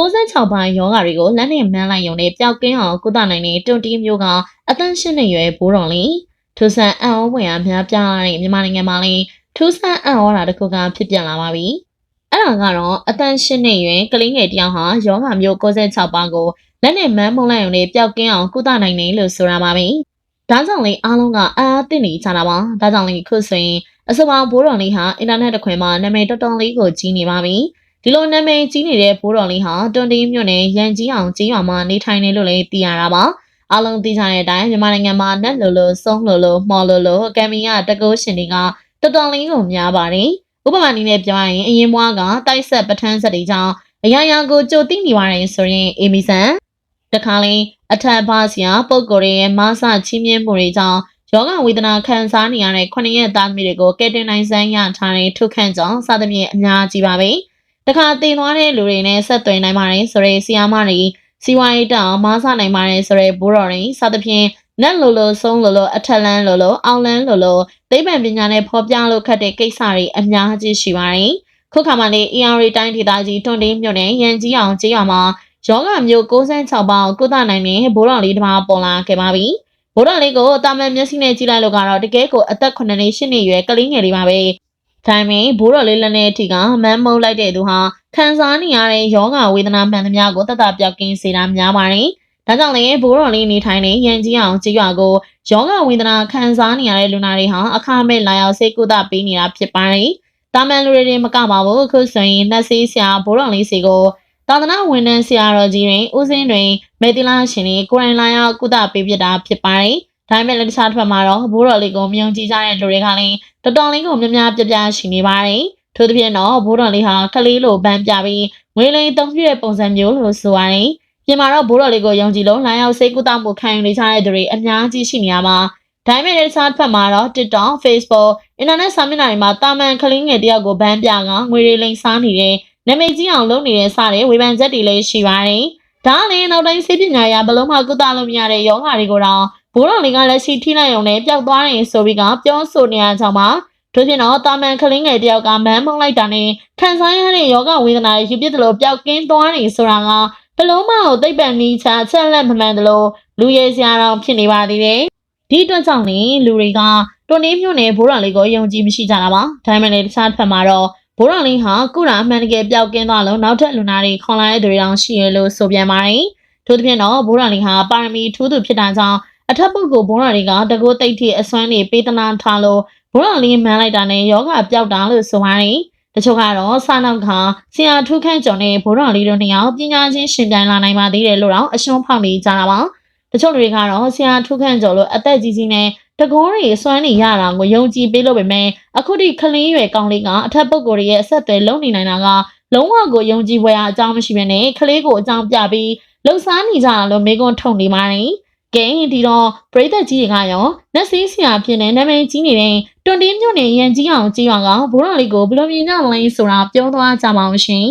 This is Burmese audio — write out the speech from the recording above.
66ပိုင်းယောဂါတွေကိုလက်နဲ့မန်းလိုက်ရုံနဲ့ပျောက်ကင်းအောင်ကုသနိုင်တဲ့တွန်တီမျိုးကအသန်းရှင်းနေရွယ်ဘိုးတော်လေးထူဆန်အံ့ဩဖွယ်အများပြားတဲ့မြန်မာနိုင်ငံမှာလည်းထူဆန်အံ့ဩတာတစ်ခုကဖြစ်ပြန်လာပါပြီ။အဲ့ဒါကတော့အသန်းရှင်းနေရွယ်ကလေးငယ်တယောက်ဟာယောဂါမျိုး66ပါးကိုလက်နဲ့မန်းမုံလိုက်ရုံနဲ့ပျောက်ကင်းအောင်ကုသနိုင်တယ်လို့ဆိုတာပါပဲ။ဒါကြောင့်လေအားလုံးကအာအသင့်နေကြတာပါ။ဒါကြောင့်လေခုဆိုရင်အစပါဘိုးတော်လေးဟာအင်တာနက်တစ်ခွင်မှာနာမည်တော်တော်လေးကိုကြီးနေပါပြီ။ ဒီလိုနာမည်ကြီးနေတဲ့ဘိုးတော်လေးဟာတွန်တီးမြို့နယ်ရန်ကြီးအောင်ကြီးရွာမှာနေထိုင်နေလို့လည်းသိရတာပါ။အားလုံးသိကြတဲ့အတိုင်းမြန်မာနိုင်ငံမှာနက်လိုလိုစုံလိုလိုမော်လိုလိုအကယ်မီကတကုတ်ရှင်တွေကတော်တော်လေးကိုများပါတယ်။ဥပမာနည်းနဲ့ပြောရရင်အရင်ဘွားကတိုက်ဆက်ပထန်းဆက်တွေကြောင့်အရာရာကိုကြိုသိနေပါတယ်ဆိုရင်အေမီဆန်တခါလေးအထက်ပါစရာပုံကိုယ်ရဲ့မဆချီးမြှင့်မှုတွေကြောင့်ယောဂဝေဒနာခံစားနေရတဲ့ခုနှစ်ရက်သားသမီးတွေကိုကယ်တင်နိုင်စမ်းရထားတဲ့ထုခန့်ကြောင့်စသဖြင့်အများကြီးပါပဲ။ တခါတင်သွားတဲ့လူတွေနဲ့ဆက်သွယ်နိုင်ပါတယ်ဆိုရဲဆီယာမတွေစီဝိုင်းတောင်မဆနိုင်ပါတယ်ဆိုရဲဘိုးတော်တွေစသဖြင့်နက်လိုလိုဆုံးလိုလိုအထက်လန်းလိုလိုအောက်လန်းလိုလိုသိပ္ပံပညာနဲ့ဖော်ပြလို့ခတ်တဲ့ကိစ္စတွေအများကြီးရှိပါတယ်။ခုခါမှလည်း ER တိုင်းဒေသကြီးတွန်တင်းမြို့နယ်ရန်ကြီးအောင်ကျေးရွာမှာယောဂမျိုး66ပေါင်ကုသနိုင်တဲ့ဘိုးတော်လေးတစ်ပါးပေါ်လာခဲ့ပါပြီ။ဘိုးတော်လေးကိုတာမန်မျက်စိနဲ့ကြည့်လိုက်လို့ကတော့တကယ်ကိုအသက်9နှစ်10နှစ်ရွယ်ကလေးငယ်လေးပါပဲ။ ဒါပေမဲ့ဘိုးတော်လေးလက်နဲ့အထိကမန်းမုံလိုက်တဲ့သူဟာခံစားနေရတဲ့ယောဂဝေဒနာမှန်သမျှကိုတတ်တာပြောက်ကင်းစေတာများပါတယ်။ဒါကြောင့်လည်းဘိုးတော်လေးနေထိုင်နေရန်ကြီးအောင်ကြေးရွာကိုယောဂဝေဒနာခံစားနေရတဲ့လူနာတွေဟာအခမဲ့လာရောက်ဆေးကုသပေးနေတာဖြစ်ပါတယ်။တာမန်လူတွေတွေမကပါဘူးအခုဆိုရင်နှက်ဆေးဆရာဘိုးတော်လေးစီကိုသာသနာဝန်ထမ်းဆရာတော်ကြီးတွေဦးစင်းတွေမေတ္တာရှင်တွေကိုယ်တိုင်လာရောက်ကုသပေးပြတာဖြစ်ပါတယ်။ ဒါပေမဲ့လည်းတခြားတစ်ဖက်မှာတော့ဘိုးတော်လေးကိုမြုံကြည့်ကြတဲ့လူတွေကလည်းတော်တော်လေးကိုများများပြပြရှိနေပါတယ်။ထို့သဖြင့်တော့ဘိုးတော်လေးဟာကလေးလိုပန်းပြပြီးငွေလိမ်တုံးပြတဲ့ပုံစံမျိုးလို့ဆိုရတယ်။ပြင်မာတော့ဘိုးတော်လေးကိုယုံကြည်လို့လာရောက်စိတ်ကုသမှုခံယူနေကြတဲ့သူတွေအများကြီးရှိနေရမှာဒါပေမဲ့တခြားတစ်ဖက်မှာတော့ TikTok, Facebook, အင်တာနက်စာမျက်နှာတွေမှာတာမန်ကလေးငယ်တယောက်ကိုဘန်းပြကငွေတွေလိမ်စားနေတဲ့နာမည်ကြီးအောင်လုပ်နေတဲ့စတဲ့ဝေဖန်ချက်တွေလည်းရှိပါတယ်။ဒါနဲ့နောက်တိုင်းစိတ်ပညာရဘလုံးမှကုသလို့မရတဲ့ယောဂါတွေကိုတော့ ဘိုးတော်လေးကလက်ရှိထိလိုက်ရုံနဲ့ပျောက်သွားတယ်ဆိုပြီးကပြောဆိုနေရကြောင်းပါတို့ပြင်တော့တာမန်ကလေးငယ်တယောက်ကမန်းမုံလိုက်တာနဲ့ခံစားရတဲ့ယောဂဝေဒနာတွေယူပြစ်တယ်လို့ပျောက်ကင်းသွားတယ်ဆိုတာကဘလုံးမကိုသိပ္ပံနည်းချချက်လက်မမှန်တယ်လို့လူရဲစရာတော့ဖြစ်နေပါသေးတယ်ဒီအတွက်ကြောင့်လေလူတွေကတွန်နေမျိုးနဲ့ဘိုးတော်လေးကိုယုံကြည်မရှိကြတာပါဒါမှမဟုတ်တခြားတစ်ဖက်မှာတော့ဘိုးတော်လေးဟာကုရာအမှန်တကယ်ပျောက်ကင်းသွားလို့နောက်ထပ်လူနာတွေခွန်လာတဲ့သူတွေတောင်ရှိရလို့ဆိုပြန်ပါတယ်ထို့သဖြင့်တော့ဘိုးတော်လေးဟာပါရမီထူးသူဖြစ်တာကြောင့် အထက်ပုဂ္ဂိုလ်ဘိုးတော်လေးကတကိုးတိတ်ထိအစွမ်းနေပေးသနာထားလို့ဘိုးတော်လေးမှန်းလိုက်တာနဲ့ယောဂပျောက်တာလို့ဆိုပါတယ်တချို့ကတော့စာနောက်ကဆရာထုခန့်ကျော်နဲ့ဘိုးတော်လေးတို့နှစ်ယောက်ပညာချင်းရှင်ပြိုင်လာနိုင်ပါသေးတယ်လို့တော့အရှုံးဖောက်နေကြတာပါတချို့တွေကတော့ဆရာထုခန့်ကျော်လို့အသက်ကြီးကြီးနဲ့တကောတွေစွမ်းနေရတာကိုယုံကြည်ပေးလို့ပဲမယ်အခုထိခလင်းရွယ်ကောင်းလေးကအထက်ပုဂ္ဂိုလ်ရဲ့အဆက်အသွယ်လုံနေနိုင်တာကလုံးဝကိုယုံကြည်ဖွယ်အကြောင်းမရှိဘဲနဲ့ခလေးကိုအကြောင်းပြပြီးလှုပ်ရှားနေကြတာလို့မေကွန်းထုံနေပါတယ် ကဲဒီတော့ပရိသတ်ကြီးတွေကရောနက်ဆေးဆရာဖြစ်နေနာမည်ကြီးနေတဲ့တွန်တင်းမြို့နယ်ရန်ကြီးအောင်ကြီးရွာကဘိုးတော်လေးကိုဘယ်လိုမြင်ကြလဲဆိုတာပြောသွားကြပါအောင်ရှင်